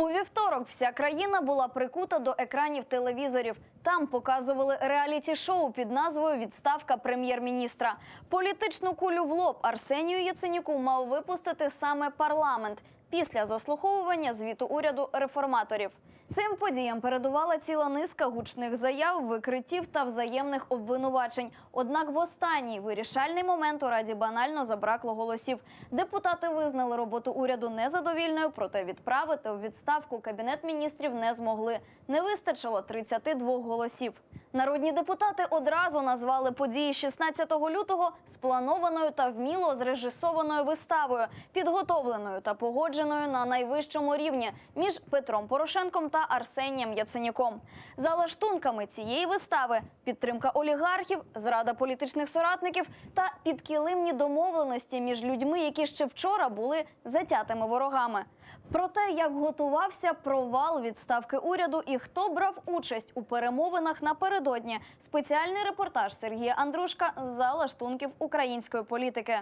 У вівторок вся країна була прикута до екранів телевізорів. Там показували реаліті-шоу під назвою Відставка прем'єр-міністра. Політичну кулю в лоб Арсенію Яценюку мав випустити саме парламент після заслуховування звіту уряду реформаторів. Цим подіям передувала ціла низка гучних заяв, викриттів та взаємних обвинувачень. Однак в останній вирішальний момент у раді банально забракло голосів. Депутати визнали роботу уряду незадовільною, проте відправити у відставку кабінет міністрів не змогли. Не вистачило 32 голосів. Народні депутати одразу назвали події 16 лютого спланованою та вміло зрежисованою виставою, підготовленою та погодженою на найвищому рівні між Петром Порошенком та Арсенієм Яценюком. За лаштунками цієї вистави підтримка олігархів, зрада політичних соратників та підкилимні домовленості між людьми, які ще вчора були затятими ворогами. Про те, як готувався провал відставки уряду і хто брав участь у перемовинах напередодні, спеціальний репортаж Сергія Андрушка за лаштунків української політики.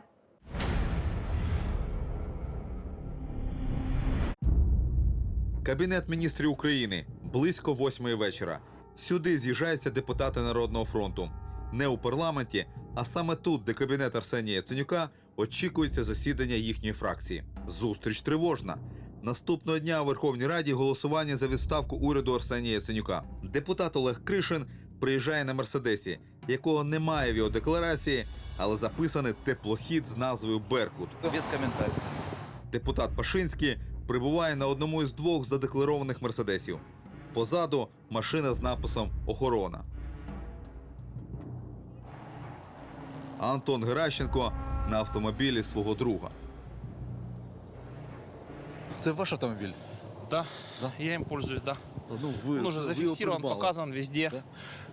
Кабінет міністрів України близько восьмої вечора. Сюди з'їжджаються депутати Народного фронту. Не у парламенті, а саме тут, де кабінет Арсенія Яценюка, очікується засідання їхньої фракції. Зустріч тривожна. Наступного дня у Верховній Раді голосування за відставку уряду Арсенія Яценюка. Депутат Олег Кришин приїжджає на мерседесі, якого немає в його декларації, але записаний теплохід з назвою Беркут. Без комментариев. Депутат Пашинський прибуває на одному із двох задекларованих мерседесів. Позаду машина з написом Охорона. Антон Геращенко на автомобілі свого друга. Це ваш автомобіль? Да, Да? я им пользуюсь, да. Ну, ви, Он уже зафиксирован, показан везде. Да?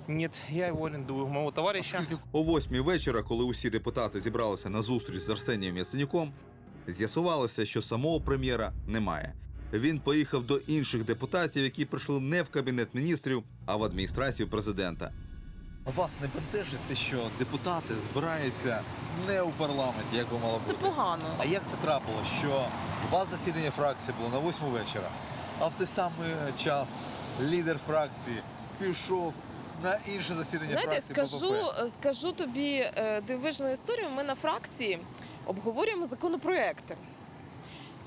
Нет, я его арендую у моего товарища. О восьмій вечора, коли усі депутати зібралися на зустріч з Арсенієм Яценюком, з'ясувалося, що самого прем'єра немає. Він поїхав до інших депутатів, які прийшли не в кабінет міністрів, а в адміністрацію президента. А вас не бентежить те, що депутати збираються не у парламенті, як би мало бути? Це погано. А як це трапилось, що у вас засідання фракції було на 8 вечора, а в той самий час лідер фракції пішов на інше засідання Знаєте, фракції скажу, скажу тобі е, дивижну історію. Ми на фракції обговорюємо законопроекти.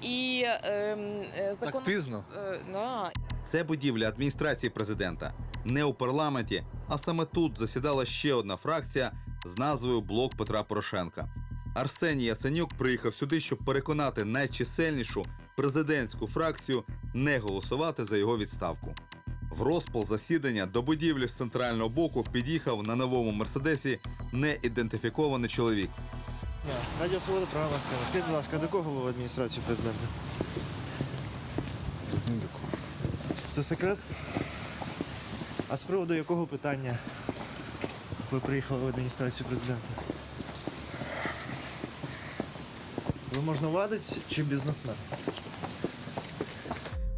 І ем, е, закон... Так пізно. Е, да. Це будівля адміністрації президента. Не у парламенті, а саме тут засідала ще одна фракція з назвою Блок Петра Порошенка. Арсеній Ясенюк приїхав сюди, щоб переконати найчисельнішу президентську фракцію не голосувати за його відставку. В розпал засідання до будівлі з центрального боку під'їхав на новому мерседесі неідентифікований чоловік. Радіо Свобода права ласка. Скажіть, будь ласка, до кого ви в адміністрацію президента? Це секрет? А з приводу якого питання ви приїхали в адміністрацію президента? Ви можновладець чи бізнесмен?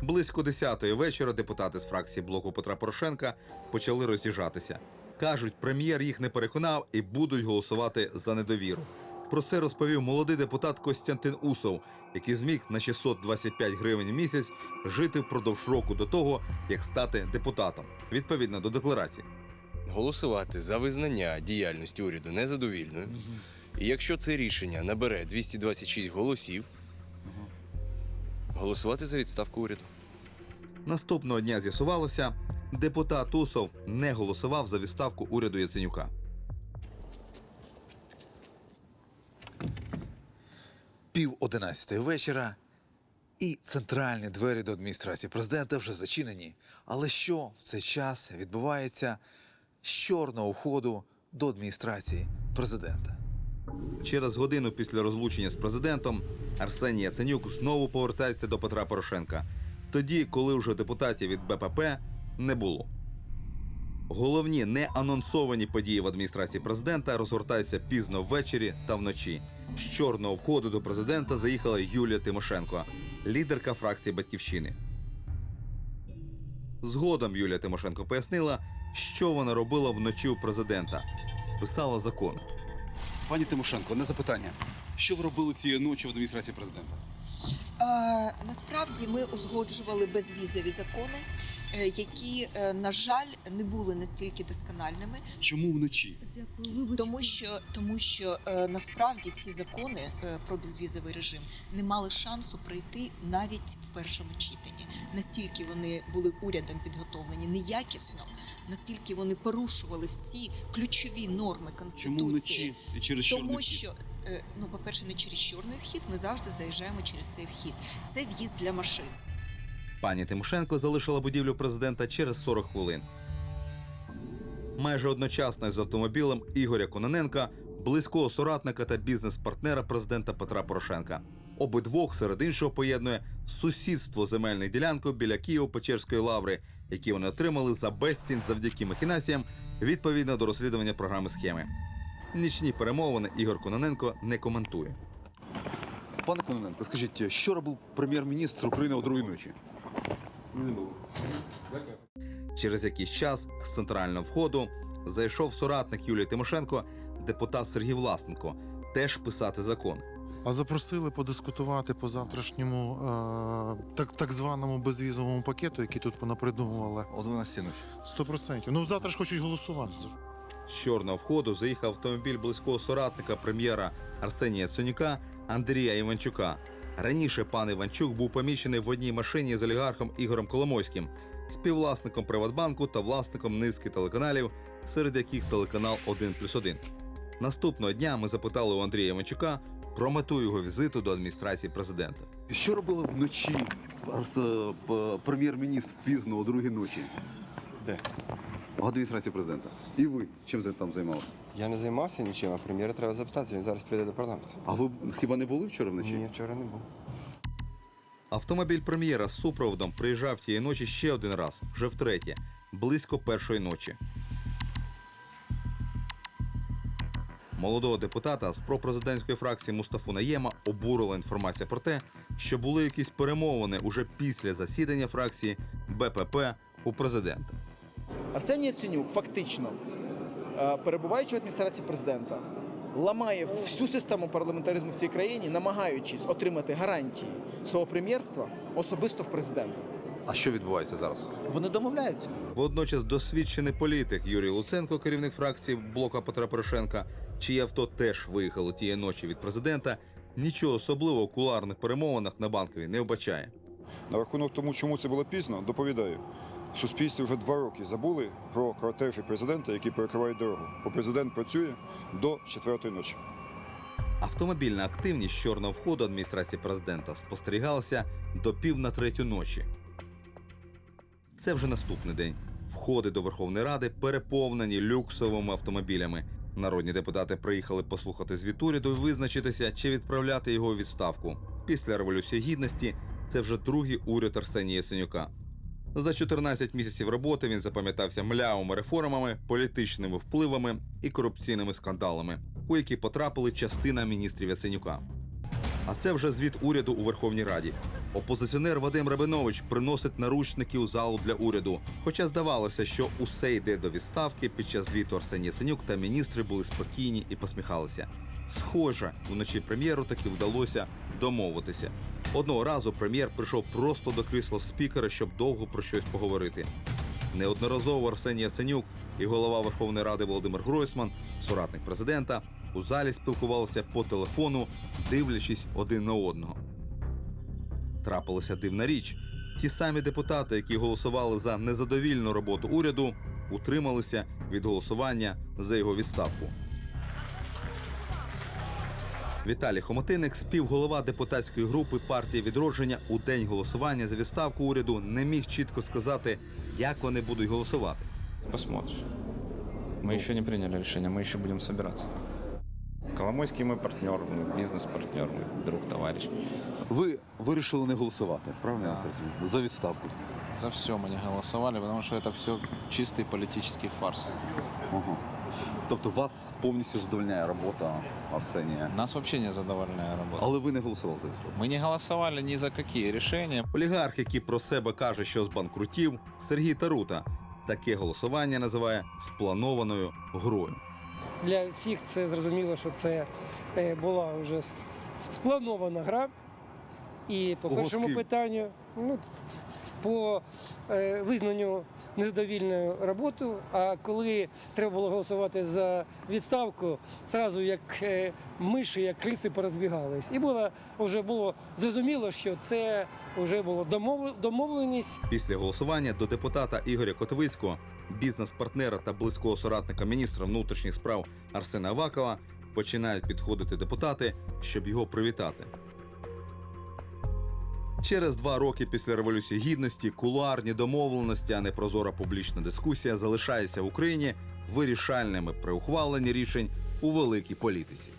Близько 10-ї вечора депутати з фракції блоку Петра Порошенка почали роз'їжджатися. Кажуть, прем'єр їх не переконав і будуть голосувати за недовіру. Про це розповів молодий депутат Костянтин Усов, який зміг на 625 гривень в місяць жити впродовж року до того, як стати депутатом, відповідно до декларації. голосувати за визнання діяльності уряду незадовільною. І якщо це рішення набере 226 голосів, голосувати за відставку уряду. Наступного дня з'ясувалося, депутат Усов не голосував за відставку уряду Яценюка. Пів одинадцятої вечора, і центральні двері до адміністрації президента вже зачинені. Але що в цей час відбувається з чорного входу до адміністрації президента? Через годину після розлучення з президентом Арсеній Яценюк знову повертається до Петра Порошенка, тоді, коли вже депутатів від БПП не було. Головні неанонсовані події в адміністрації президента розгортаються пізно ввечері та вночі. З чорного входу до президента заїхала Юлія Тимошенко, лідерка фракції Батьківщини. Згодом Юлія Тимошенко пояснила, що вона робила вночі у президента. Писала закони. Пані Тимошенко, не запитання. Що ви робили цієї ночі в адміністрації президента? Е, Насправді ми узгоджували безвізові закони, е, які, е, на жаль, не були настільки доскональними, Чому вночі? тому що, тому що е, насправді ці закони е, про безвізовий режим не мали шансу пройти навіть в першому читанні. Настільки вони були урядом підготовлені неякісно, настільки вони порушували всі ключові норми конституції. Чому вночі і через чорний Тому що, е, ну, по-перше, не через чорний вхід, ми завжди заїжджаємо через цей вхід. Це в'їзд для машин. Пані Тимошенко залишила будівлю президента через 40 хвилин. Майже одночасно з автомобілем Ігоря Кононенка, близького соратника та бізнес-партнера президента Петра Порошенка. Обидвох серед іншого поєднує сусідство земельних ділянкою біля Києво-Печерської лаври, які вони отримали за безцінь завдяки махінаціям відповідно до розслідування програми схеми. Нічні перемовини Ігор Кононенко не коментує. Пане Кононенко, скажіть, що робив прем'єр-міністр України о другій ночі? Через якийсь час з центрального входу зайшов соратник Юлії Тимошенко, депутат Сергій Власенко, теж писати закон. А запросили подискутувати по завтрашньому е, так, так званому безвізовому пакету, який тут понапридумували. О 12 ночі. Сто процентів. Ну завтра ж хочуть голосувати. З чорного входу заїхав автомобіль близького соратника прем'єра Арсенія Сонюка Андрія Іванчука. Раніше пан Іванчук був помічений в одній машині з олігархом Ігорем Коломойським, співвласником Приватбанку та власником низки телеканалів, серед яких телеканал 1+,1. Наступного дня ми запитали у Андрія Іванчука про мету його візиту до адміністрації президента. Що робили вночі прем'єр-міністр пізно о другій ночі? Де? В адміністрації президента. І ви чим там займалися? Я не займався нічим, а прем'єра треба запитатися. Він зараз прийде до парламенту. А ви хіба не були вчора вночі? Ні, вчора не був. Автомобіль прем'єра з супроводом приїжджав тієї ночі ще один раз, вже втретє, близько першої ночі. Молодого депутата з пропрезидентської фракції Мустафу Наєма обурила інформація про те, що були якісь перемовини уже після засідання фракції БПП у президента. Арсеній Яценюк фактично, е, перебуваючи в адміністрації президента, ламає всю систему парламентаризму в цій країні, намагаючись отримати гарантії свого прем'єрства особисто в президента. А що відбувається зараз? Вони домовляються. Водночас досвідчений політик Юрій Луценко, керівник фракції блока Петра Порошенка, чиє авто теж виїхало тієї ночі від президента, нічого особливого в куларних перемовинах на банковій не вбачає. На рахунок тому, чому це було пізно, доповідаю. В суспільстві вже два роки забули про кортежі президента, які перекривають дорогу. Бо президент працює до четвертої ночі. Автомобільна активність чорного входу адміністрації президента спостерігалася до пів на третю ночі. Це вже наступний день. Входи до Верховної Ради переповнені люксовими автомобілями. Народні депутати приїхали послухати звіт уряду і визначитися, чи відправляти його у відставку. Після революції гідності це вже другий уряд Арсенія Яценюка. За 14 місяців роботи він запам'ятався млявими реформами, політичними впливами і корупційними скандалами, у які потрапили частина міністрів Яценюка. А це вже звіт уряду у Верховній Раді. Опозиціонер Вадим Рабинович приносить наручники у залу для уряду. Хоча здавалося, що усе йде до відставки під час звіту Арсеній Яценюк та міністри були спокійні і посміхалися. Схоже, вночі прем'єру таки вдалося домовитися. Одного разу прем'єр прийшов просто до крісла спікера, щоб довго про щось поговорити. Неодноразово Арсеній Яценюк і голова Верховної Ради Володимир Гройсман, соратник президента, у залі спілкувалися по телефону, дивлячись один на одного. Трапилася дивна річ. Ті самі депутати, які голосували за незадовільну роботу уряду, утрималися від голосування за його відставку. Віталій Хомотиник, співголова депутатської групи партії відродження у день голосування за відставку уряду, не міг чітко сказати, як вони будуть голосувати. Посмотрим. Мы еще не приняли решение, мы еще будем собираться. Коломойский мой партнер, мой бизнес-партнер, мой друг, товарищ. Ви вирішили не голосувати, правильно я вас розумію? За відставку. За все мы не голосовали, потому что это все чистый политический фарс. Ага. Тобто вас повністю задовольняє робота Арсенія. Нас вообще не задовольняет работа. Але ви не голосували за відставку. Мы не голосовали ни за какие решения. Олігарх, який про себе каже, що збанкрутів, Сергій Тарута, таке голосування називає спланованою грою. для всіх це зрозуміло, що це е, була вже спланована гра. І по Кого першому ким? питанню, ну, по е, визнанню незадовільною роботу. А коли треба було голосувати за відставку, зразу як е, миші, як криси порозбігались. І було вже було зрозуміло, що це вже було домов, домовленість. Після голосування до депутата Ігоря Котовицького, бізнес-партнера та близького соратника міністра внутрішніх справ Арсена Авакова, починають підходити депутати, щоб його привітати. Через два роки після революції гідності кулуарні домовленості, а не прозора публічна дискусія залишаються в Україні вирішальними при ухваленні рішень у великій політиці.